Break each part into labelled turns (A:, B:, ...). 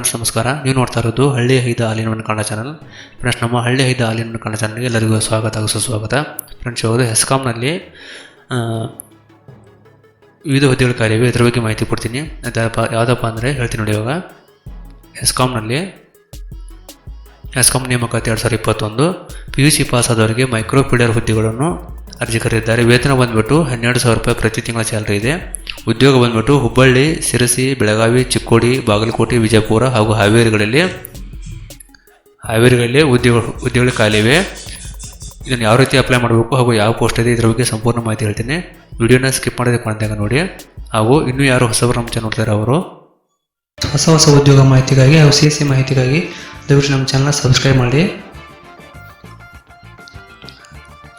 A: Friends, ನಮಸ್ಕಾರ. ನೀವು ನೋಡ್ತಾ ಇರೋದು ಹಳ್ಳಿ ಹೈದ ಹಾಲಿನ ಕನ್ನಡ ಚಾನಲ್ ಫ್ರೆಂಡ್ಸ್, ನಮ್ಮ ಹಳ್ಳಿ ಹೈದ ಹಾಲಿನ ಕನ್ನಡ ಚಾನಲ್ಗೆ ಎಲ್ಲರಿಗೂ ಸ್ವಾಗತ ಹಾಗೂ ಸುಸ್ವಾಗತ. ಫ್ರೆಂಡ್ಸ್, ಇವಾಗ ಹೆಸ್ಕಾಮ್ನಲ್ಲಿ ವಿವಿಧ ಹುದ್ದೆಗಳ ಕಾರ್ಯವೆ ಇದ್ರ ಬಗ್ಗೆ ಮಾಹಿತಿ ಕೊಡ್ತೀನಿ. ಅದಪ್ಪ ಯಾವುದಪ್ಪ ಅಂದರೆ ಹೇಳ್ತೀನಿ ನೋಡಿ ಇವಾಗ. ಹೆಸ್ಕಾಮ್ನಲ್ಲಿ ಹೆಸ್ಕಾಮ್ ನೇಮಕಾತಿ ಎರಡು ಸಾವಿರದ ಇಪ್ಪತ್ತೊಂದು ಪಿ ಯು ಸಿ ಪಾಸ್ ಆದವರಿಗೆ ಮೈಕ್ರೋ ಫೀಡರ್ ಹುದ್ದೆಗಳನ್ನು ಅರ್ಜಿ ಕರೆದಿದ್ದಾರೆ. ವೇತನ ಬಂದ್ಬಿಟ್ಟು ಹನ್ನೆರಡು ಸಾವಿರ ರೂಪಾಯಿ ಪ್ರತಿ ತಿಂಗಳ ಸ್ಯಾಲ್ರಿ ಇದೆ. ಉದ್ಯೋಗ ಬಂದ್ಬಿಟ್ಟು ಹುಬ್ಬಳ್ಳಿ ಸಿರಸಿ ಬೆಳಗಾವಿ, ಚಿಕ್ಕೋಡಿ, ಬಾಗಲಕೋಟೆ, ವಿಜಯಪುರ ಹಾಗೂ ಹಾವೇರಿಗಳಲ್ಲಿ ಹಾವೇರಿಗಳಲ್ಲಿ ಉದ್ಯೋಗ ಉದ್ಯೋಗಗಳು ಖಾಲಿವೆ. ಇದನ್ನು ಯಾವ ರೀತಿ ಅಪ್ಲೈ ಮಾಡಬೇಕು ಹಾಗೂ ಯಾವ ಪೋಸ್ಟ್ ಇದೆ, ಇದರ ಬಗ್ಗೆ ಸಂಪೂರ್ಣ ಮಾಹಿತಿ ಹೇಳ್ತೀನಿ. ವಿಡಿಯೋನ ಸ್ಕಿಪ್ ಮಾಡೋದಕ್ಕೆ ಕಾಣ್ತಾಗ ನೋಡಿ. ಹಾಗೂ ಇನ್ನೂ ಯಾರು ಹೊಸಬರು ನಮ್ಮ ಚಾನಲ್ ನೋಡ್ತಾರೆ ಅವರು. ಹೊಸ ಹೊಸ ಉದ್ಯೋಗ ಮಾಹಿತಿಗಾಗಿ ಹಾಗೂ ಸಿ ಸಿ ಮಾಹಿತಿಗಾಗಿ ದಯವಿಟ್ಟು ನಮ್ಮ ಚಾನಲ್ನ ಸಬ್ಸ್ಕ್ರೈಬ್ ಮಾಡಿ.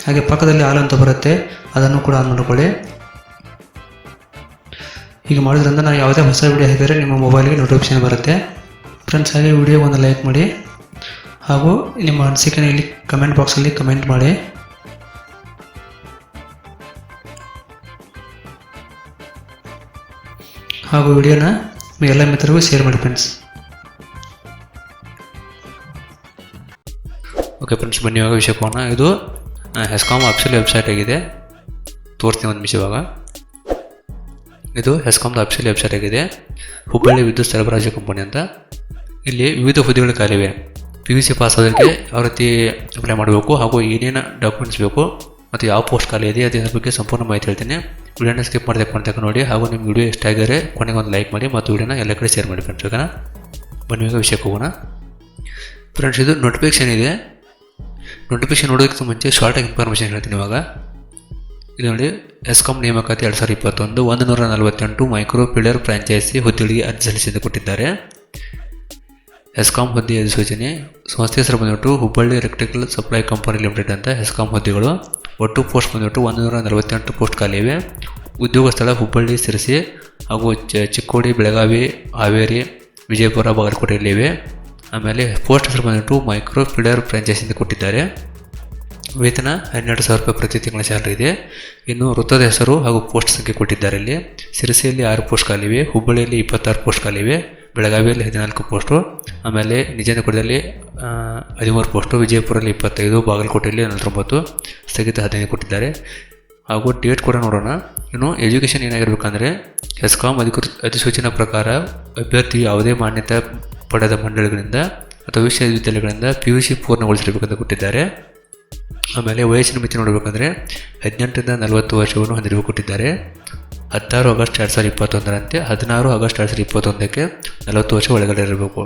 A: ಹಾಗೆ ಪಕ್ಕದಲ್ಲಿ ಹಾಲು ಅಂತ ಬರುತ್ತೆ, ಅದನ್ನು ಕೂಡ ನೋಡ್ಕೊಳ್ಳಿ ಹೀಗೆ ಮಾಡೋದ್ರಿಂದ ನಾವು ಯಾವುದೇ ಹೊಸ ವಿಡಿಯೋ ಹಾಕಿದರೆ ನಿಮ್ಮ ಮೊಬೈಲ್ಗೆ ನೋಟಿಫಿಕೇಶನ್ ಬರುತ್ತೆ. ಫ್ರೆಂಡ್ಸ್ ಹಾಗೆ ವಿಡಿಯೋ ಒಂದು ಲೈಕ್ ಮಾಡಿ. ಹಾಗೂ ನಿಮ್ಮ ಅನಿಸಿಕೆನ ಇಲ್ಲಿ ಕಮೆಂಟ್ ಬಾಕ್ಸಲ್ಲಿ ಕಮೆಂಟ್ ಮಾಡಿ. ಹಾಗೂ ವಿಡಿಯೋನ ಎಲ್ಲ ಮಿತ್ರರಿಗೂ ಶೇರ್ ಮಾಡಿ ಫ್ರೆಂಡ್ಸ್ ಓಕೆ ಫ್ರೆಂಡ್ಸ್ ಬನ್ನಿ, ಇವಾಗ ವಿಷಯ ಹೋಗೋಣ ಇದು ಹೆಸ್ಕಾಮ್ ಅಫಿಷಿಯಲ್ ವೆಬ್ಸೈಟ್ ಆಗಿದೆ. ತೋರಿಸ್ತೀನಿ ಒಂದು ನಿಮಿಷ ಇವಾಗ. ಇದು ಹೆಸ್ಕಾಮ್ದ ಅಫಿಷಿಯಲ್ ವೆಬ್ಸೈಟ್ ಆಗಿದೆ ಹುಬ್ಬಳ್ಳಿ ವಿದ್ಯುತ್ ಸರಬರಾಜು ಕಂಪನಿ ಅಂತ. ಇಲ್ಲಿ ವಿವಿಧ ಹುದ್ದೆಗಳು ಖಾಲಿವೆ. ಪಿ ಯು ಸಿ ಪಾಸ್ ಆದಕ್ಕೆ ಯಾವ ರೀತಿ ಅಪ್ಲೈ ಮಾಡಬೇಕು ಹಾಗೂ ಏನೇನು ಡಾಕ್ಯುಮೆಂಟ್ಸ್ ಬೇಕು ಮತ್ತು ಯಾವ ಪೋಸ್ಟ್ ಖಾಲಿ ಇದೆ ಅದರ ಬಗ್ಗೆ ಸಂಪೂರ್ಣ ಮಾಹಿತಿ ಹೇಳ್ತೀನಿ. ವಿಡಿಯೋನ ಸ್ಕಿಪ್ ಮಾಡಬೇಕು ಅಂತ ನೋಡಿ ಹಾಗೂ ನಿಮ್ಮ ವಿಡಿಯೋ ಇಷ್ಟ ಆಗಿದ್ರೆ ಕೊನೆಗೆ ಒಂದು ಲೈಕ್ ಮಾಡಿ ಮತ್ತು ವಿಡಿಯೋನ ಎಲ್ಲ ಕಡೆ ಶೇರ್ ಮಾಡಿ ಫ್ರೆಂಡ್ಸ್ ಓಕೆನಾ ಬನ್ನಿ ವಿಷಯಕ್ಕೆ ಹೋಗೋಣ. ಫ್ರೆಂಡ್ಸ್ ಇದು ನೋಟಿಫಿಕೇಶನ್ ಇದೆ. ನೋಟಿಫಿಕೇಶನ್ ನೋಡೋದಕ್ಕೆ ಮುಂಚೆ ಶಾರ್ಟ್ ಇನ್ಫಾರ್ಮೇಷನ್ ಹೇಳ್ತೀನಿ ಇವಾಗ. ಇದು ನೋಡಿ ಎಸ್ಕಾಂ ನೇಮಕಾತಿ ಎರಡು ಸಾವಿರದ ಇಪ್ಪತ್ತೊಂದು ಒಂದು ನೂರ ನಲವತ್ತೆಂಟು ಮೈಕ್ರೋ ಪಿಲ್ಲರ್ ಫ್ರಾಂಚೈಸಿ ಹುದ್ದೆಗಳಿಗೆ ಅರ್ಜಿ ಸಲ್ಲಿಸಿದ್ದು ಕೊಟ್ಟಿದ್ದಾರೆ. ಎಸ್ಕಾಂ ಹುದ್ದೆ ಅಧಿಸೂಚನೆ ಸಂಸ್ಥೆ ಹೆಸರು ಬಂದ್ಬಿಟ್ಟು Hubballi electrical supply company limited ಅಂತ ಎಸ್ಕಾಂ ಹುದ್ದೆಗಳು. ಒಟ್ಟು ಪೋಸ್ಟ್ ಬಂದ್ಬಿಟ್ಟು ಒಂದು ನೂರ ನಲವತ್ತೆಂಟು ಪೋಸ್ಟ್ ಖಾಲಿ ಇವೆ. ಉದ್ಯೋಗ ಸ್ಥಳ ಹುಬ್ಬಳ್ಳಿ, ಸಿರಸಿ ಹಾಗೂ ಚಿಕ್ಕೋಡಿ, ಬೆಳಗಾವಿ, ಹಾವೇರಿ, ವಿಜಯಪುರ ಬಾಗಲಕೋಟೆಯಲ್ಲಿವೆ ಆಮೇಲೆ ಪೋಸ್ಟ್ ಹೆಸರು ಬಂದ್ಬಿಟ್ಟು ಮೈಕ್ರೋ ಫಿಲ್ಡರ್ ಫ್ರಾಂಚೈಸಿಂದ ಕೊಟ್ಟಿದ್ದಾರೆ. ವೇತನ ಹನ್ನೆರಡು ಸಾವಿರ ರೂಪಾಯಿ ಪ್ರತಿ ತಿಂಗಳ ಸ್ಯಾಲರಿ ಇದೆ. ಇನ್ನು ವೃತ್ತದ ಹೆಸರು ಹಾಗೂ ಪೋಸ್ಟ್ ಸಂಖ್ಯೆ ಕೊಟ್ಟಿದ್ದಾರೆ ಇಲ್ಲಿ. ಸಿರಸಿಯಲ್ಲಿ ಆರು ಪೋಸ್ಟ್ ಖಾಲಿವೆ ಹುಬ್ಬಳ್ಳಿಯಲ್ಲಿ ಇಪ್ಪತ್ತಾರು ಪೋಸ್ಟ್ ಖಾಲಿವೆ ಬೆಳಗಾವಿಯಲ್ಲಿ ಹದಿನಾಲ್ಕು ಪೋಸ್ಟು ಆಮೇಲೆ ನಿಜಾನಗರದಲ್ಲಿ ಆ, ಹದಿಮೂರು ಪೋಸ್ಟು ವಿಜಯಪುರಲ್ಲಿ ಇಪ್ಪತ್ತೈದು ಬಾಗಲಕೋಟೆಯಲ್ಲಿ ನಲವತ್ತೊಂಬತ್ತು. ಸ್ಥಗಿತ ಹದಿನೈದು ಕೊಟ್ಟಿದ್ದಾರೆ. ಹಾಗೂ ಡೇಟ್ ಕೂಡ ನೋಡೋಣ. ಇನ್ನು ಎಜುಕೇಷನ್ ಏನಾಗಿರಬೇಕಂದ್ರೆ ಹೆಸ್ಕಾಂ ಅಧಿಕೃತ ಅಧಿಸೂಚನೆ ಪ್ರಕಾರ ಅಭ್ಯರ್ಥಿ ಯಾವುದೇ ಮಾನ್ಯತೆ ಪಡೆದ ಮಂಡಳಿಗಳಿಂದ ಅಥವಾ ವಿಶ್ವವಿದ್ಯಾಲಯಗಳಿಂದ ಪಿ ಯು ಸಿ ಪೂರ್ಣಗೊಳಿಸಿರಬೇಕಂತ ಕೊಟ್ಟಿದ್ದಾರೆ. ಆಮೇಲೆ ವಯಸ್ಸಿನ ಮಿತಿ ನೋಡಬೇಕಂದ್ರೆ ಹದಿನೆಂಟರಿಂದ ನಲವತ್ತು ವರ್ಷವನ್ನು ಹೊಂದಿರುವ ಕೊಟ್ಟಿದ್ದಾರೆ. ಹತ್ತಾರು ಆಗಸ್ಟ್ ಎರಡು ಸಾವಿರದ ಇಪ್ಪತ್ತೊಂದರಂತೆ ಹದಿನಾರು ಆಗಸ್ಟ್ ಎರಡು ಸಾವಿರದ ಇಪ್ಪತ್ತೊಂದಕ್ಕೆ ನಲವತ್ತು ವರ್ಷ ಒಳಗಡೆ ಇರಬೇಕು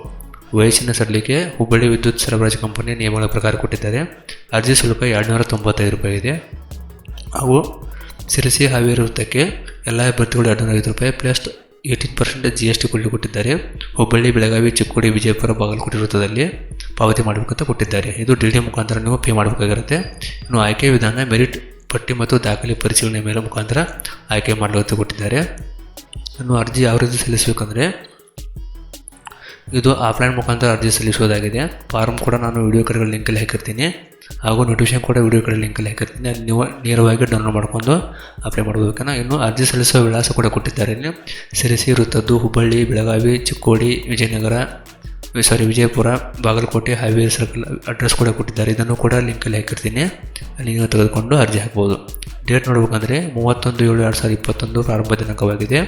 A: ವಯಸ್ಸಿನ ಸರಳಿಕೆ ಹುಬ್ಬಳ್ಳಿ ವಿದ್ಯುತ್ ಸರಬರಾಜು ಕಂಪನಿ ನಿಯಮಗಳ ಪ್ರಕಾರ ಕೊಟ್ಟಿದ್ದಾರೆ. ಅರ್ಜಿ ಶುಲ್ಕ ಎರಡುನೂರ ತೊಂಬತ್ತೈದು ರೂಪಾಯಿ ಇದೆ. ಹಾಗೂ ಸಿರಸಿ ಹಾವೇರಿ ವೃತ್ತಕ್ಕೆ ಎಲ್ಲ ಅಭ್ಯರ್ಥಿಗಳು ಎರಡುನೂರ ಐದು ರೂಪಾಯಿ plus eighteen percent G S T ಕೊಡಲಿ ಕೊಟ್ಟಿದ್ದಾರೆ. ಹುಬ್ಬಳ್ಳಿ, ಬೆಳಗಾವಿ, ಚಿಕ್ಕೋಡಿ, ವಿಜಯಪುರ ಬಾಗಲಕೋಟೆ ವೃತ್ತದಲ್ಲಿ ಪಾವತಿ ಮಾಡಬೇಕಂತ ಕೊಟ್ಟಿದ್ದಾರೆ. ಇದು ಡಿ ಡಿ ಮುಖಾಂತರ ನೀವು ಪೇ ಮಾಡಬೇಕಾಗಿರುತ್ತೆ. ಇನ್ನು ಆಯ್ಕೆ ವಿಧಾನ ಮೆರಿಟ್ ಪಟ್ಟಿ ಮತ್ತು ದಾಖಲೆ ಪರಿಶೀಲನೆ ಮೇಲೆ ಮುಖಾಂತರ ಆಯ್ಕೆ ಮಾಡಲು ಕೊಟ್ಟಿದ್ದಾರೆ. ಇನ್ನು ಅರ್ಜಿ ಯಾವ ರೀತಿ ಸಲ್ಲಿಸಬೇಕಂದ್ರೆ ಇದು ಆಫ್ಲೈನ್ ಮುಖಾಂತರ ಅರ್ಜಿ ಸಲ್ಲಿಸೋದಾಗಿದೆ. ಫಾರ್ಮ್ ಕೂಡ ನಾನು ವಿಡಿಯೋ ಕಡೆಗಳ ಲಿಂಕಲ್ಲಿ ಹಾಕಿರ್ತೀನಿ. ಹಾಗೂ ನೋಟಿಫಿಕೇಶನ್ ಕೂಡ ವಿಡಿಯೋ ಕಡೆ ಲಿಂಕಲ್ಲಿ ಹಾಕಿರ್ತೀನಿ. ಅಲ್ಲಿ ನೀವು ನೇರವಾಗಿ ಡೌನ್ಲೋಡ್ ಮಾಡ್ಕೊಂಡು ಅಪ್ಲೈ ಮಾಡಬೇಕನ್ನ ಇನ್ನು ಅರ್ಜಿ ಸಲ್ಲಿಸುವ ವಿಳಾಸ ಕೂಡ ಕೊಟ್ಟಿದ್ದಾರೆ Sirsi, ವೃತ್ತದ್ದು, Hubballi, Belagavi, Chikkodi, Vijayanagara sorry Vijayapura, Bagalkote highway circle address ಕೂಡ ಕೊಟ್ಟಿದ್ದಾರೆ. ಇದನ್ನು ಕೂಡ ಲಿಂಕಲ್ಲಿ ಹಾಕಿರ್ತೀನಿ. ಅಲ್ಲಿ ನೀವು ತೆಗೆದುಕೊಂಡು ಅರ್ಜಿ ಹಾಕ್ಬೋದು. ಡೇಟ್ ನೋಡಬೇಕಂದ್ರೆ ಮೂವತ್ತೊಂದು ಏಳು ಎರಡು ಸಾವಿರದ ಇಪ್ಪತ್ತೊಂದು ಪ್ರಾರಂಭ ದಿನಾಂಕವಾಗಿದೆ.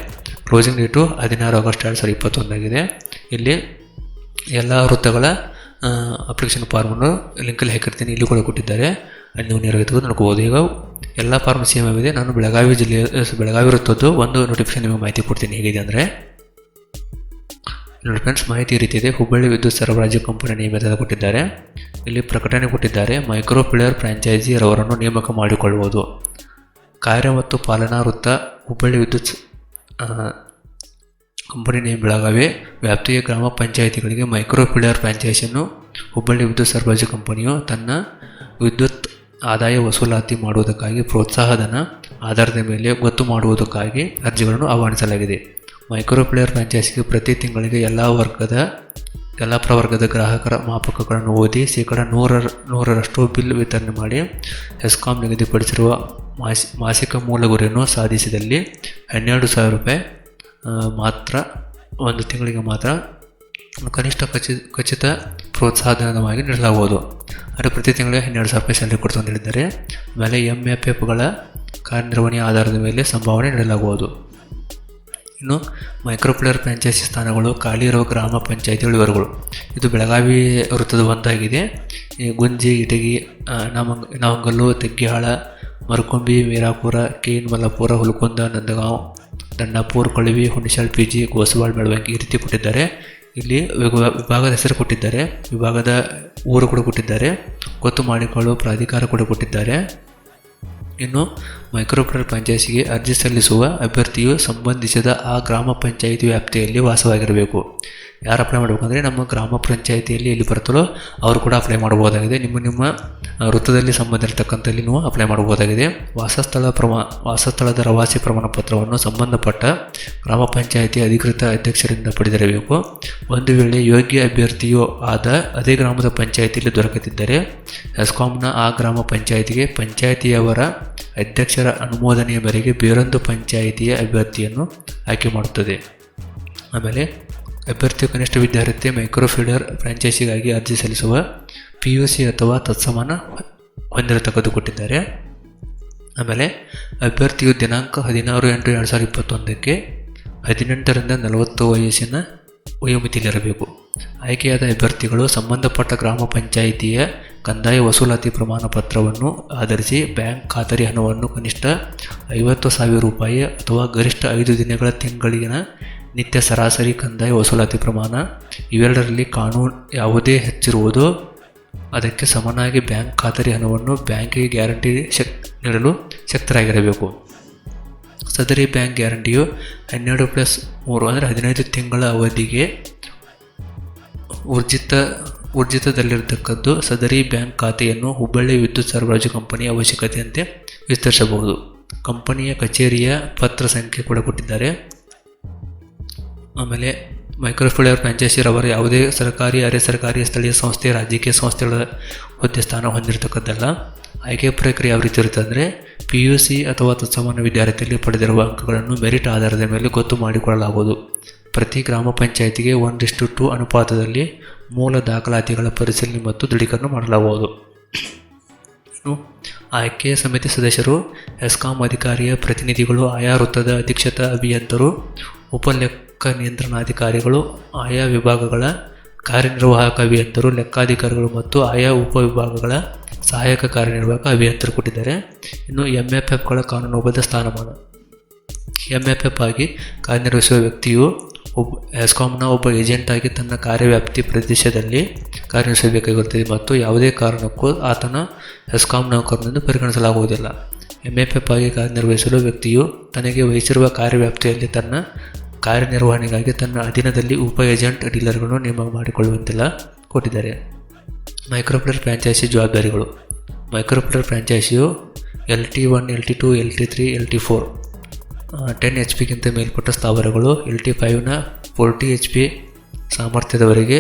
A: ಕ್ಲೋಸಿಂಗ್ ಡೇಟು ಹದಿನಾರು ಆಗಸ್ಟ್ ಎರಡು ಸಾವಿರದ ಇಪ್ಪತ್ತೊಂದಾಗಿದೆ ಇಲ್ಲಿ ಎಲ್ಲ ವೃತ್ತಗಳ ಅಪ್ಲಿಕೇಶನ್ ಫಾರ್ಮನ್ನು ಲಿಂಕಲ್ಲಿ ಹಾಕಿರ್ತೀನಿ. ಇಲ್ಲಿ ಕೂಡ ಕೊಟ್ಟಿದ್ದಾರೆ. ಅಲ್ಲಿ ನೀವು ನೇರವಾಗಿ ತೆಗೆದು ನೋಡ್ಕೋಬೋದು. ಈಗ ಎಲ್ಲ ಫಾರ್ಮ್ ಸೇಮ್ ಆಗಿದೆ ನಾನು ಬೆಳಗಾವಿ ಜಿಲ್ಲೆಯ ಬೆಳಗಾವಿ ವೃತ್ತದ್ದು ಒಂದು ನೋಟಿಫಿಕೇಶನ್ ನಿಮಗೆ ಮಾಹಿತಿ ಕೊಡ್ತೀನಿ. ಹೇಗಿದೆ ಅಂದರೆ, ನೋಡಿ ಫ್ರೆಂಡ್ಸ್ ಮಾಹಿತಿ ಈ ರೀತಿ ಇದೆ. ಹುಬ್ಬಳ್ಳಿ ವಿದ್ಯುತ್ ಸರಬರಾಜು ಕಂಪನಿ ನಿಯಮಿತ ಕೊಟ್ಟಿದ್ದಾರೆ. ಇಲ್ಲಿ ಪ್ರಕಟಣೆ ಕೊಟ್ಟಿದ್ದಾರೆ. ಮೈಕ್ರೋ ಪ್ಲೇಯರ್ ಫ್ರಾಂಚೈಸಿ ರವರನ್ನು ನೇಮಕ ಮಾಡಿಕೊಳ್ಳುವುದು. ಕಾರ್ಯ ಮತ್ತು ಪಾಲನಾ ವೃತ್ತ ಹುಬ್ಬಳ್ಳಿ ವಿದ್ಯುತ್ ಕಂಪನಿ ಬೆಳಗಾವಿ ವ್ಯಾಪ್ತಿಯ ಗ್ರಾಮ ಪಂಚಾಯಿತಿಗಳಿಗೆ ಮೈಕ್ರೋ ಫ್ರಾಂಚೈಸಿಯನ್ನು ಹುಬ್ಬಳ್ಳಿ ವಿದ್ಯುತ್ ಸರಬರಾಜು ಕಂಪನಿಯು ತನ್ನ ವಿದ್ಯುತ್ ಆದಾಯ ವಸೂಲಾತಿ ಮಾಡುವುದಕ್ಕಾಗಿ ಪ್ರೋತ್ಸಾಹಧನ ಆಧಾರದ ಮೇಲೆ ಗೊತ್ತು ಮಾಡುವುದಕ್ಕಾಗಿ ಅರ್ಜಿಗಳನ್ನು ಆಹ್ವಾನಿಸಲಾಗಿದೆ. ಮೈಕ್ರೋ ಫ್ರಾಂಚೈಸಿಗೆ ಪ್ರತಿ ತಿಂಗಳಿಗೆ ಎಲ್ಲ ವರ್ಗದ ಎಲ್ಲ ಪ್ರವರ್ಗದ ಗ್ರಾಹಕರ ಮಾಪಕಗಳನ್ನು ಓದಿ ಶೇಕಡ ನೂರರ, ನೂರರಷ್ಟು ಬಿಲ್ ವಿತರಣೆ ಮಾಡಿ ಹೆಸ್ಕಾಂ ನಿಗದಿಪಡಿಸಿರುವ ಮಾಸಿ, ಮಾಸಿಕ ಮೂಲ ಗುರಿಯನ್ನು ಸಾಧಿಸಿದಲ್ಲಿ ಹನ್ನೆರಡು ಸಾವಿರ ರೂಪಾಯಿ ಮಾತ್ರ, ಒಂದು ತಿಂಗಳಿಗೆ ಮಾತ್ರ ಕನಿಷ್ಠ ಖಚಿತ ಖಚಿತ ಪ್ರೋತ್ಸಾಹಧನವಾಗಿ ನೀಡಲಾಗುವುದು. ಅಂದರೆ ಪ್ರತಿ ತಿಂಗಳಿಗೆ ಹನ್ನೆರಡು ಸಾವಿರ ರೂಪಾಯಿ ಸ್ಯಾಲರಿ ಕೊಡ್ತು ಅಂತ ಹೇಳಿದ್ದಾರೆ. ಆಮೇಲೆ ಎಂ ಎಫ್ ಎಫ್ಗಳ ಕಾರ್ಯನಿರ್ವಹಣೆಯ ಆಧಾರದ ಮೇಲೆ ಸಂಭಾವನೆ ನೀಡಲಾಗುವುದು. ಇನ್ನು ಮೈಕ್ರೋಪ್ಲೇಯರ್ ಪಂಚಾಯತಿ ಸ್ಥಾನಗಳು ಖಾಲಿ ಇರುವ ಗ್ರಾಮ ಪಂಚಾಯತಿ ವಿವರಗಳು ಇದು ಬೆಳಗಾವಿ ವೃತ್ತದ ಒಂದಾಗಿದೆ. ಈ ಗುಂಜಿ, ಇಟಗಿ ನಮಂಗ್, ನವಂಗಲ್ಲು ತೆಗ್ಗಿಹಾಳ ಮರಕೊಂಬಿ, ವೀರಾಪುರ, ಕೇನ್, ಮಲ್ಲಪುರ, ಹುಲ್ಕುಂದ, ನಂದಗಾಂವ್ ದಂಡಾಪುರ್ ಕೊಳವಿ ಹುಣಿಶಾಲ್ ಪಿ ಜಿ ಗೋಸವಾಳ್, ಬೆಳವಂಗಿ ಈ ರೀತಿ ಕೊಟ್ಟಿದ್ದಾರೆ. ಇಲ್ಲಿ ವಿಭಾ- ವಿಭಾಗದ ಹೆಸರು ಕೊಟ್ಟಿದ್ದಾರೆ. ವಿಭಾಗದ ಊರು ಕೂಡ ಕೊಟ್ಟಿದ್ದಾರೆ. ಗೊತ್ತು ಮಾಡಿಕೊಳ್ಳುವ ಪ್ರಾಧಿಕಾರ ಕೂಡ ಕೊಟ್ಟಿದ್ದಾರೆ. ಇನ್ನು ಮೈಕ್ರೋಪ್ಲೇರ್ ಪಂಚಾಯಿತಿಗೆ ಅರ್ಜಿ ಸಲ್ಲಿಸುವ ಅಭ್ಯರ್ಥಿಯು ಸಂಬಂಧಿಸಿದ ಆ ಗ್ರಾಮ ಪಂಚಾಯಿತಿ ವ್ಯಾಪ್ತಿಯಲ್ಲಿ ವಾಸವಾಗಿರಬೇಕು. ಯಾರು ಅಪ್ಲೈ ಮಾಡಬೇಕಂದ್ರೆ ನಮ್ಮ ಗ್ರಾಮ ಪಂಚಾಯಿತಿಯಲ್ಲಿ ಎಲ್ಲಿ ಬರ್ತಲೋ ಅವರು ಕೂಡ ಅಪ್ಲೈ ಮಾಡಬಹುದಾಗಿದೆ ನಿಮ್ಮ ನಿಮ್ಮ ವೃತ್ತದಲ್ಲಿ ಸಂಬಂಧ ಇರತಕ್ಕಂಥಲ್ಲಿ ನೀವು ಅಪ್ಲೈ ಮಾಡಬಹುದಾಗಿದೆ ವಾಸಸ್ಥಳ ಪ್ರಮಾ, ವಾಸಸ್ಥಳದ ರವಾಸಿ ಪ್ರಮಾಣ ಪತ್ರವನ್ನು ಸಂಬಂಧಪಟ್ಟ ಗ್ರಾಮ ಪಂಚಾಯಿತಿ ಅಧಿಕೃತ ಅಧ್ಯಕ್ಷರಿಂದ ಪಡೆದಿರಬೇಕು. ಒಂದು ವೇಳೆ ಯೋಗ್ಯ ಅಭ್ಯರ್ಥಿಯೋ ಆದ ಅದೇ ಗ್ರಾಮದ ಪಂಚಾಯಿತಿಯಲ್ಲಿ ದೊರಕದಿದ್ದರೆ ಹೆಸ್ಕಾಂನ ಆ ಗ್ರಾಮ ಪಂಚಾಯಿತಿಗೆ ಪಂಚಾಯಿತಿಯವರ ಅಧ್ಯಕ್ಷರ ಅನುಮೋದನೆಯ ಮೇರೆಗೆ ಬೇರೊಂದು ಪಂಚಾಯಿತಿಯ ಅಭ್ಯರ್ಥಿಯನ್ನು ಆಯ್ಕೆ ಮಾಡುತ್ತದೆ. ಆಮೇಲೆ ಅಭ್ಯರ್ಥಿ ಕನಿಷ್ಠ ವಿದ್ಯಾರ್ಥಿ ಮೈಕ್ರೋಫೀಡರ್ ಫ್ರಾಂಚೈಸಿಗಾಗಿ ಅರ್ಜಿ ಸಲ್ಲಿಸುವ ಪಿ ಯು ಸಿ ಅಥವಾ ತತ್ಸಮಾನ ಹೊಂದಿರತಕ್ಕದ್ದು ಕೊಟ್ಟಿದ್ದಾರೆ ಆಮೇಲೆ ಅಭ್ಯರ್ಥಿಯು ದಿನಾಂಕ ಹದಿನಾರು ಎಂಟು ಎರಡು ಸಾವಿರದ ಇಪ್ಪತ್ತೊಂದಕ್ಕೆ ಹದಿನೆಂಟರಿಂದ ನಲವತ್ತು ವಯಸ್ಸಿನ ವಯೋಮಿತಿಯಲ್ಲಿರಬೇಕು. ಆಯ್ಕೆಯಾದ ಅಭ್ಯರ್ಥಿಗಳು ಸಂಬಂಧಪಟ್ಟ ಗ್ರಾಮ ಪಂಚಾಯಿತಿಯ ಕಂದಾಯ ವಸೂಲಾತಿ ಪ್ರಮಾಣ ಪತ್ರವನ್ನು ಆಧರಿಸಿ ಬ್ಯಾಂಕ್ ಖಾತರಿ ಹಣವನ್ನು ಕನಿಷ್ಠ ಐವತ್ತು ಸಾವಿರ ರೂಪಾಯಿ ಅಥವಾ ಗರಿಷ್ಠ ಐದು ದಿನಗಳ ತಿಂಗಳಿನ ನಿತ್ಯ ಸರಾಸರಿ ಕಂದಾಯ ವಸೂಲಾತಿ ಪ್ರಮಾಣ ಇವೆರಡರಲ್ಲಿ ಕಾನೂನು ಯಾವುದೇ ಹೆಚ್ಚಿರುವುದು. ಅದಕ್ಕೆ ಸಮನಾಗಿ ಬ್ಯಾಂಕ್ ಖಾತರಿ ಹಣವನ್ನು ಬ್ಯಾಂಕಿಗೆ ಗ್ಯಾರಂಟಿ ಶಕ್ ನೀಡಲು ಶಕ್ತರಾಗಿರಬೇಕು. ಸದರಿ ಬ್ಯಾಂಕ್ ಗ್ಯಾರಂಟಿಯು ಹನ್ನೆರಡು ಪ್ಲಸ್ ಮೂರು ಅಂದರೆ ಹದಿನೈದು ತಿಂಗಳ ಅವಧಿಗೆ ಊರ್ಜಿತ, ಊರ್ಜಿತದಲ್ಲಿರತಕ್ಕದ್ದು ಸದರಿ ಬ್ಯಾಂಕ್ ಖಾತೆಯನ್ನು ಹುಬ್ಬಳ್ಳಿ ವಿದ್ಯುತ್ ಸರಬರಾಜು ಕಂಪನಿಯ ಅವಶ್ಯಕತೆಯಂತೆ ವಿಸ್ತರಿಸಬಹುದು. ಕಂಪನಿಯ ಕಚೇರಿಯ ಪತ್ರ ಸಂಖ್ಯೆ ಕೂಡ ಕೊಟ್ಟಿದ್ದಾರೆ. ಆಮೇಲೆ ಮೈಕ್ರೋಫಿಡರ್ ಫ್ರಾಂಚೈಸಿ ಯಾವುದೇ ಸರ್ಕಾರಿ, ಅರೆ ಸರ್ಕಾರಿ, ಸ್ಥಳೀಯ ಸಂಸ್ಥೆ, ರಾಜಕೀಯ ಸಂಸ್ಥೆಗಳ ಹುದ್ದೆ ಸ್ಥಾನ ಹೊಂದಿರತಕ್ಕದ್ದಲ್ಲ ಆಯ್ಕೆ ಪ್ರಕ್ರಿಯೆ ಯಾವ ರೀತಿ ಇರುತ್ತೆ ಅಂದರೆ ಪಿ ಯು ಸಿ ಅಥವಾ ತತ್ಸಮಾನ ವಿದ್ಯಾರ್ಥಿಯಲ್ಲಿ ಪಡೆದಿರುವ ಅಂಕಗಳನ್ನು ಮೆರಿಟ್ ಆಧಾರದ ಮೇಲೆ ಗೊತ್ತು ಮಾಡಿಕೊಳ್ಳಲಾಗುವುದು. ಪ್ರತಿ ಗ್ರಾಮ ಪಂಚಾಯಿತಿಗೆ ಒಂದಿಷ್ಟು ಟು ಅನುಪಾತದಲ್ಲಿ ಮೂಲ ದಾಖಲಾತಿಗಳ ಪರಿಶೀಲನೆ ಮತ್ತು ದೃಢೀಕರಣ ಮಾಡಲಾಗುವುದು. ಇನ್ನು ಆಯ್ಕೆ ಸಮಿತಿ ಸದಸ್ಯರು, ಎಸ್ಕಾಂ ಅಧಿಕಾರಿಯ ಪ್ರತಿನಿಧಿಗಳು, ಆಯಾ ವೃತ್ತದ ಅಧೀಕ್ಷತ ಅಭಿಯಂತರು ಉಪಲೆಕ್ಕ ನಿಯಂತ್ರಣಾಧಿಕಾರಿಗಳು, ಆಯಾ ವಿಭಾಗಗಳ ಕಾರ್ಯನಿರ್ವಾಹಕ ಅಭಿಯಂತರು, ಲೆಕ್ಕಾಧಿಕಾರಿಗಳು ಮತ್ತು ಆಯಾ ಉಪವಿಭಾಗಗಳ ಸಹಾಯಕ ಕಾರ್ಯನಿರ್ವಾಹಕ ಅಭಿಯಂತರು ಕೊಟ್ಟಿದ್ದಾರೆ. ಇನ್ನು ಎಂ ಎಫ್ ಎಫ್ಗಳ ಕಾನೂನುಬದ್ಧ ಸ್ಥಾನಮಾನ. ಎಂ ಎಫ್ ಎಫ್ ಆಗಿ ಕಾರ್ಯನಿರ್ವಹಿಸುವ ವ್ಯಕ್ತಿಯು ಒಬ್ಬ, ಎಸ್ಕಾಂನ ಒಬ್ಬ ಏಜೆಂಟ್ ಆಗಿ ತನ್ನ ಕಾರ್ಯವ್ಯಾಪ್ತಿ ಪ್ರದೇಶದಲ್ಲಿ ಕಾರ್ಯನಿರ್ವಹಿಸಬೇಕಾಗಿರುತ್ತದೆ ಮತ್ತು ಯಾವುದೇ ಕಾರಣಕ್ಕೂ ಆತನ ಎಸ್ಕಾಂ ನೌಕರನೆಂದು ಪರಿಗಣಿಸಲಾಗುವುದಿಲ್ಲ. ಎಂ ಎಫ್ ಎಫ್ ಆಗಿ ಕಾರ್ಯನಿರ್ವಹಿಸಲು ವ್ಯಕ್ತಿಯು ತನಗೆ ವಹಿಸಿರುವ ಕಾರ್ಯವ್ಯಾಪ್ತಿಯಲ್ಲಿ ತನ್ನ ಕಾರ್ಯನಿರ್ವಹಣೆಗಾಗಿ ತನ್ನ ಅಧೀನದಲ್ಲಿ ಉಪ ಏಜೆಂಟ್ ಡೀಲರ್ಗಳನ್ನು ನೇಮಕ ಮಾಡಿಕೊಳ್ಳುವಂತೆಲ್ಲ ಕೊಟ್ಟಿದ್ದಾರೆ. ಮೈಕ್ರೋಪ್ಲೇರ್ ಫ್ರಾಂಚೈಸಿ ಜವಾಬ್ದಾರಿಗಳು. ಮೈಕ್ರೋಪ್ಲೇರ್ ಫ್ರಾಂಚೈಸಿಯು L T one, L T two, L T three, L T four ten H ಪಿಗಿಂತ ಮೇಲ್ಪಟ್ಟ ಸ್ಥಾವರಗಳು, ಎಲ್ ಟಿ ಫೈವ್ನ ಫೋರ್ಟಿ ಎಚ್ ಪಿ ಸಾಮರ್ಥ್ಯದವರೆಗೆ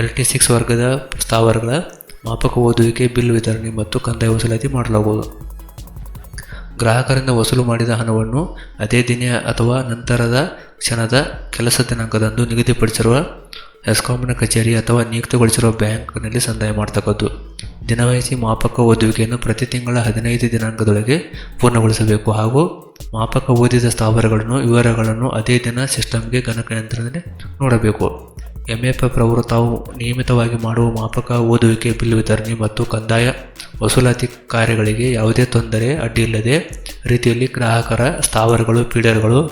A: ಎಲ್ ಟಿ ಸಿಕ್ಸ್ ವರ್ಗದ ಸ್ಥಾವರಗಳ ಮಾಪಕ ಓದುವಿಕೆ, ಬಿಲ್ ವಿತರಣೆ ಮತ್ತು ಕಂದಾಯ ವಸೂಲಾತಿ ಮಾಡಲಾಗುವುದು. ಗ್ರಾಹಕರಿಂದ ವಸೂಲು ಮಾಡಿದ ಹಣವನ್ನು ಅದೇ ದಿನ ಅಥವಾ ನಂತರದ ಕ್ಷಣದ ಕೆಲಸ ದಿನಾಂಕದಂದು ನಿಗದಿಪಡಿಸಿರುವ ಎಸ್ಕಾಂನ ಕಚೇರಿ ಅಥವಾ ನಿಯುಕ್ತಗೊಳಿಸಿರುವ ಬ್ಯಾಂಕ್ನಲ್ಲಿ ಸಂದಾಯ ಮಾಡತಕ್ಕದ್ದು. ದಿನವಹಿಸಿ ಮಾಪಕ ಓದುವಿಕೆಯನ್ನು ಪ್ರತಿ ತಿಂಗಳ ಹದಿನೈದು ದಿನಾಂಕದೊಳಗೆ ಪೂರ್ಣಗೊಳಿಸಬೇಕು ಹಾಗೂ ಮಾಪಕ ಓದಿದ ಸ್ಥಾವರಗಳನ್ನು, ವಿವರಗಳನ್ನು ಅದೇ ದಿನ ಸಿಸ್ಟಮ್ಗೆ ಗಣಕಯಂತ್ರದಲ್ಲಿ ನೋಡಬೇಕು. ಎಂ ಎಫ್ ಎಫ್ ರವರು ತಾವು ನಿಯಮಿತವಾಗಿ ಮಾಡುವ ಮಾಪಕ ಓದುವಿಕೆ ಬಿಲ್ ವಿತರಣೆ ಮತ್ತು ಕಂದಾಯ ವಸೂಲಾತಿ ಕಾರ್ಯಗಳಿಗೆ ಯಾವುದೇ ತೊಂದರೆ, ಅಡ್ಡಿಯಿಲ್ಲದೆ ರೀತಿಯಲ್ಲಿ ಗ್ರಾಹಕರ ಸ್ಥಾವರಗಳು, ಫೀಡರ್ಗಳು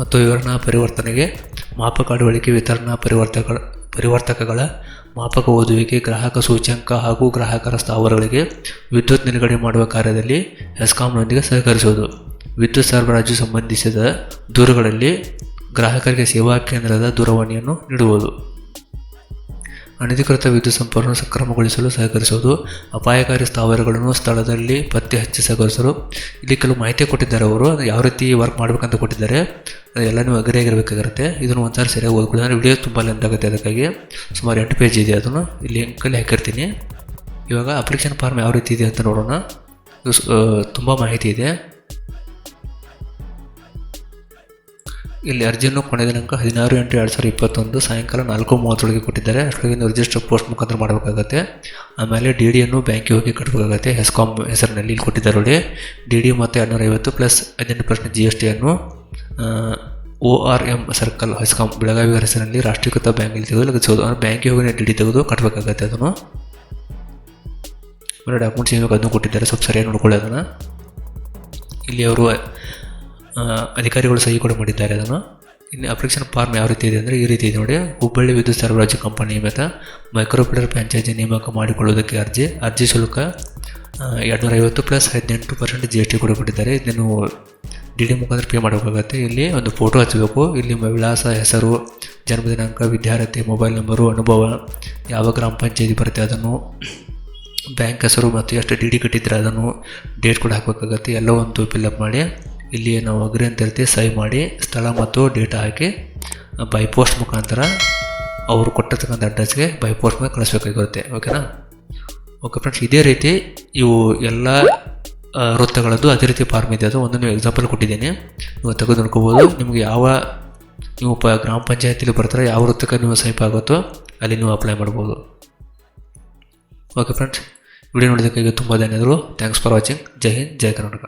A: ಮತ್ತು ವಿವರಣಾ ಪರಿವರ್ತನೆಗೆ ಮಾಪಕ ಅಳವಡಿಕೆ, ವಿತರಣಾ ಪರಿವರ್ತಕ ಪರಿವರ್ತಕಗಳ ಮಾಪಕ ಓದುವಿಕೆ, ಗ್ರಾಹಕ ಸೂಚ್ಯಂಕ ಹಾಗೂ ಗ್ರಾಹಕರ ಸ್ಥಾವರಗಳಿಗೆ ವಿದ್ಯುತ್ ನಿಲುಗಡೆ ಮಾಡುವ ಕಾರ್ಯದಲ್ಲಿ ಎಸ್ಕಾಂನೊಂದಿಗೆ ಸಹಕರಿಸುವುದು. ವಿದ್ಯುತ್ ಸರಬರಾಜು ಸಂಬಂಧಿಸಿದ ದೂರುಗಳಲ್ಲಿ ಗ್ರಾಹಕರಿಗೆ ಸೇವಾ ಕೇಂದ್ರದ ದೂರವಾಣಿಯನ್ನು ನೀಡುವುದು. ಅನಧಿಕೃತ ವಿದ್ಯುತ್ ಸಂಪರ್ಕವನ್ನು ಸಕ್ರಮಗೊಳಿಸಲು ಸಹಕರಿಸುವುದು. ಅಪಾಯಕಾರಿ ಸ್ಥಾವರಗಳನ್ನು ಸ್ಥಳದಲ್ಲಿ ಪತ್ತೆ ಹಚ್ಚಿ ಸಹಕರಿಸಲು. ಇಲ್ಲಿ ಕೆಲವು ಮಾಹಿತಿ ಕೊಟ್ಟಿದ್ದಾರೆ ಅವರು. ಯಾವ ರೀತಿ ವರ್ಕ್ ಮಾಡಬೇಕಂತ ಕೊಟ್ಟಿದ್ದಾರೆ. ಎಲ್ಲನೂ ಅಗ್ರಿಯಾಗಿರಬೇಕಾಗಿರುತ್ತೆ. ಇದನ್ನು ಒಂದ್ಸಾರಿ ಸರಿಯಾಗಿ ಓದ್ಕೊಳ್ಳಿ. ವಿಡಿಯೋ ತುಂಬ ಲೆಂತ್ ಆಗುತ್ತೆ ಅದಕ್ಕಾಗಿ. ಸುಮಾರು ಎಂಟು ಪೇಜ್ ಇದೆ ಅದನ್ನು. ಇಲ್ಲಿ ಲಿಂಕಲ್ಲಿ ಹಾಕಿರ್ತೀನಿ. ಇವಾಗ ಅಪ್ಲಿಕೇಶನ್ ಫಾರ್ಮ್ ಯಾವ ರೀತಿ ಇದೆ ಅಂತ ನೋಡೋಣ. ತುಂಬ ಮಾಹಿತಿ ಇದೆ. ಇಲ್ಲಿ ಅರ್ಜಿಯನ್ನು ಕೊನೆ ದಿನಾಂಕ ಹದಿನಾರು ಎಂಟು ಎರಡು ಸಾವಿರದ ಇಪ್ಪತ್ತೊಂದು ಸಾಯಂಕಾಲ ನಾಲ್ಕು ಮೂವತ್ತೊಳಗೆ ಕೊಟ್ಟಿದ್ದಾರೆ. ಅಷ್ಟೊಳಗೆ ರಿಜಿಸ್ಟರ್ ಪೋಸ್ಟ್ ಮುಖಾಂತರ ಮಾಡಬೇಕಾಗತ್ತೆ. ಆಮೇಲೆ ಡಿ ಡಿಯನ್ನು ಬ್ಯಾಂಕಿಗೆ ಹೋಗಿ ಕಟ್ಟಬೇಕಾಗತ್ತೆ ಹೆಸ್ಕಾಮ್ ಹೆಸರಿನಲ್ಲಿ ಇಲ್ಲಿ ಕೊಟ್ಟಿದ್ದಾರೆ ನೋಡಿ. ಡಿ ಡಿ ಮತ್ತು ಎರಡ್ನೂರ ಐವತ್ತು ಪ್ಲಸ್ ಹದಿನೆಂಟು percent G S ಟಿಯನ್ನು O R M circle HESCOM Belagavi ಹೆಸರಿನಲ್ಲಿ ರಾಷ್ಟ್ರೀಕೃತ ಬ್ಯಾಂಕಲ್ಲಿ ತೆಗೆದು ಬ್ಯಾಂಕಿಗೆ ಹೋಗಿ ಡಿ ಡಿ ತೆಗೆದು ಕಟ್ಟಬೇಕಾಗತ್ತೆ ಅದನ್ನು. ಆಮೇಲೆ ಡಾಕ್ಯುಮೆಂಟ್ಸ್ ಏನು ಅದನ್ನು ಕೊಟ್ಟಿದ್ದಾರೆ. ಸ್ವಲ್ಪ ಸರಿಯಾಗಿ ನೋಡ್ಕೊಳ್ಳೋದನ್ನು ಇಲ್ಲಿ ಅವರು ಅಧಿಕಾರಿಗಳು ಸಹಿ ಕೂಡ ಮಾಡಿದ್ದಾರೆ ಅದನ್ನು. ಇನ್ನು ಅಪ್ಲಿಕೇಶನ್ ಫಾರ್ಮ್ ಯಾವ ರೀತಿ ಇದೆ ಅಂದರೆ ಈ ರೀತಿ ಇದೆ ನೋಡಿ. ಹುಬ್ಬಳ್ಳಿ ವಿದ್ಯುತ್ ಸರಬರಾಜು ಕಂಪನಿ ನೇಮಿತ ಮೈಕ್ರೋಫಿಡರ್ ಫ್ರಾಂಚೈಸಿ ನೇಮಕ ಮಾಡಿಕೊಳ್ಳುವುದಕ್ಕೆ ಅರ್ಜಿ. ಅರ್ಜಿ ಶುಲ್ಕ ಎರಡುನೂರ ಐವತ್ತು ಪ್ಲಸ್ ಹದಿನೆಂಟು ಪರ್ಸೆಂಟ್ ಜಿ ಎಸ್ ಟಿ ಕೂಡ ಕೊಟ್ಟಿದ್ದಾರೆ. ಇದನ್ನು ಡಿ ಡಿ ಮುಖಾಂತರ ಪೇ ಮಾಡಬೇಕಾಗತ್ತೆ. ಇಲ್ಲಿ ಒಂದು ಫೋಟೋ ಹಚ್ಚಬೇಕು ಇಲ್ಲಿ ನಿಮ್ಮ ವಿಳಾಸ, ಹೆಸರು ಜನ್ಮ ದಿನಾಂಕ ವಿದ್ಯಾರ್ಥಿ ಮೊಬೈಲ್ ನಂಬರು ಅನುಭವ, ಯಾವ ಗ್ರಾಮ ಪಂಚಾಯತಿ ಬರುತ್ತೆ ಅದನ್ನು, ಬ್ಯಾಂಕ್ ಹೆಸರು ಮತ್ತು ಎಷ್ಟು ಡಿ ಡಿ ಕಟ್ಟಿದ್ರೆ ಅದನ್ನು ಡೇಟ್ ಕೂಡ ಹಾಕಬೇಕಾಗತ್ತೆ. ಎಲ್ಲ ಒಂದು ಫಿಲ್ಅಪ್ ಮಾಡಿ. ಇಲ್ಲಿ ನಾವು ಅಗ್ರಿ ಅಂತ ಇರ್ತೀವಿ ಸಹಿ ಮಾಡಿ ಸ್ಥಳ ಮತ್ತು ಡೇಟಾ ಹಾಕಿ ಬೈ ಪೋಸ್ಟ್ ಮುಖಾಂತರ ಅವರು ಕೊಟ್ಟಿರ್ತಕ್ಕಂಥ ಅಡ್ರೆಸ್ಗೆ ಬೈ ಪೋಸ್ಟ್ ಮೇಲೆ ಕಳಿಸ್ಬೇಕಾಗಿರುತ್ತೆ. ಓಕೆನಾ ಓಕೆ ಫ್ರೆಂಡ್ಸ್ ಇದೇ ರೀತಿ ಇವು ಎಲ್ಲ ವೃತ್ತಗಳದ್ದು ಅದೇ ರೀತಿ ಫಾರ್ಮ್ ಇದೆ. ಅದು ಒಂದು ನೀವು ಎಕ್ಸಾಂಪಲ್ ಕೊಟ್ಟಿದ್ದೀನಿ. ನೀವು ತೆಗೆದು ನೋಡ್ಕೋಬೋದು ನಿಮಗೆ ಯಾವ, ನೀವು ಪ ಗ್ರಾಮ ಪಂಚಾಯತಿಲಿ ಬರ್ತಾರೆ, ಯಾವ ವೃತ್ತಕ್ಕೆ ನೀವು ಸೈಪ್ ಆಗುತ್ತೋ ಅಲ್ಲಿ ನೀವು ಅಪ್ಲೈ ಮಾಡ್ಬೋದು ಓಕೆ ಫ್ರೆಂಡ್ಸ್ ವಿಡಿಯೋ ನೋಡಿದ್ದಕ್ಕಾಗಿ ತುಂಬ ಧನ್ಯವಾದಗಳು. Thanks for watching Jai Hind Jai Karnataka